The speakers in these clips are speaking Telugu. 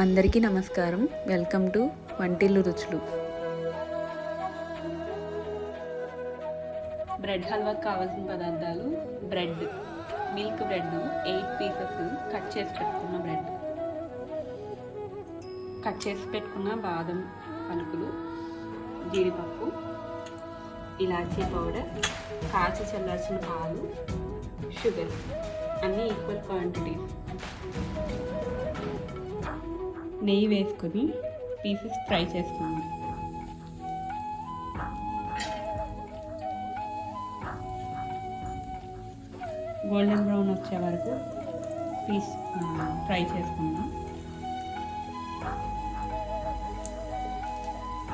అందరికీ నమస్కారం. వెల్కమ్ టు వంటిల్లు రుచులు. బ్రెడ్ హల్వాకి కావాల్సిన పదార్థాలు bread milk bread eight pieces cut చేసి పెట్టుకున్న బ్రెడ్ కట్ చేసి పెట్టుకున్న బాదం పలుకులు జీడిపప్పు ఇలాచీ పౌడర్ కాచి చల్లార్చిన పాలు షుగర్ అన్నీ ఈక్వల్ క్వాంటిటీస్ నెయ్యి వేసుకొని పీసెస్ ఫ్రై చేసుకుందాం గోల్డెన్ బ్రౌన్ వచ్చే వరకు పీస్ ఫ్రై చేసుకుందాం.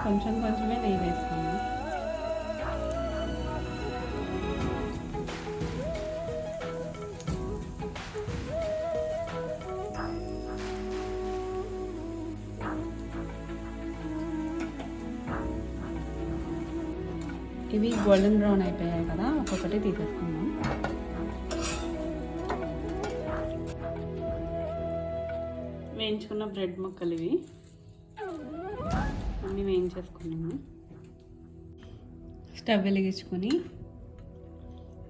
కొంచెం కొంచెమే నెయ్యి వేసుకుందాం. ఇవి గోల్డెన్ బ్రౌన్ అయిపోయాయి కదా ఒక్కొక్కటి తీసేసుకుందాం. వేయించుకున్న బ్రెడ్ ముక్కలు ఇవి. అన్నీ వేయించేసుకున్నాము స్టవ్ వెలిగించుకొని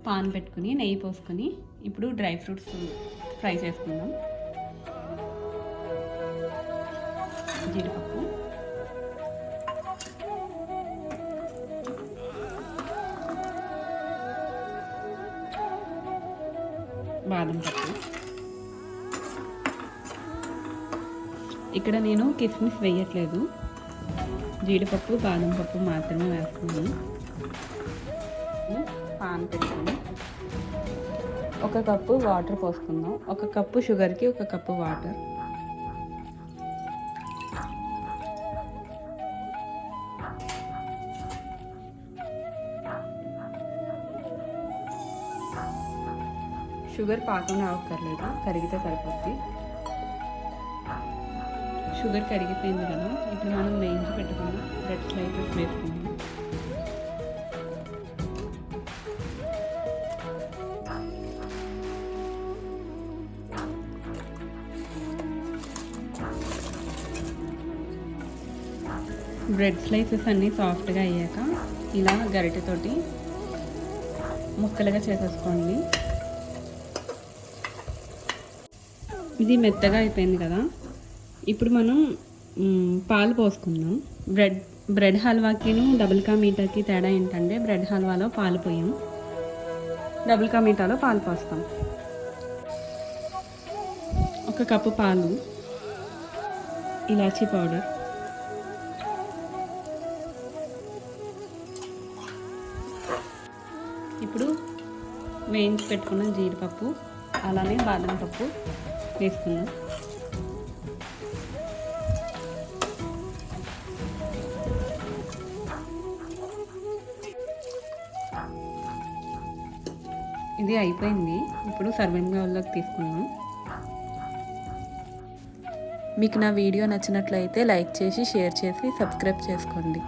పాన్ పెట్టుకుని నెయ్యి పోసుకొని ఇప్పుడు డ్రై ఫ్రూట్స్ ఫ్రై చేసుకుందాం. జీడిపప్పు. బాదం పప్పు. ఇక్కడ నేను కిస్మిస్ వేయట్లేదు. జీడిపప్పు బాదం పప్పు మాత్రమే వేస్తున్నాను. పాన్ పెట్టుకుని ఒక కప్పు వాటర్ పోసుకుందాం. ఒక కప్పు షుగర్కి ఒక కప్పు వాటర్. షుగర్ పాకం రావక్కర్లేదు? కరిగితే సరిపోద్ది. షుగర్ కరిగిపోయింది కదా ఇప్పుడు మనం వేయించి పెట్టుకున్న బ్రెడ్ స్లైసెస్ వేసుకుందాం బ్రెడ్ స్లైసెస్ అన్నీ సాఫ్ట్గా అయ్యాక ఇలా గరిటెతోటి ముక్కలుగా చేసేసుకోండి. ఇది మెత్తగా అయిపోయింది కదా. ఇప్పుడు మనం పాలు పోసుకుందాం. బ్రెడ్ బ్రెడ్ హల్వాకిను డబుల్ కా మీటర్కి తేడా ఏంటంటే బ్రెడ్ హల్వాలో పాలు పోయాం. డబుల్ కా మీటాలో పాలు పోస్తాం. ఒక కప్పు పాలు ఇలాచీ పౌడర్. ఇప్పుడు వేయించి పెట్టుకున్న జీడిపప్పు. అలానే బాదం పప్పు వేసుకుందాం. ఇది అయిపోయింది. ఇప్పుడు సర్వింగ్ బౌల్లోకి తీసుకుందాం. మీకు నా వీడియో నచ్చినట్లయితే లైక్ చేసి షేర్ చేసి సబ్స్క్రైబ్ చేసుకోండి.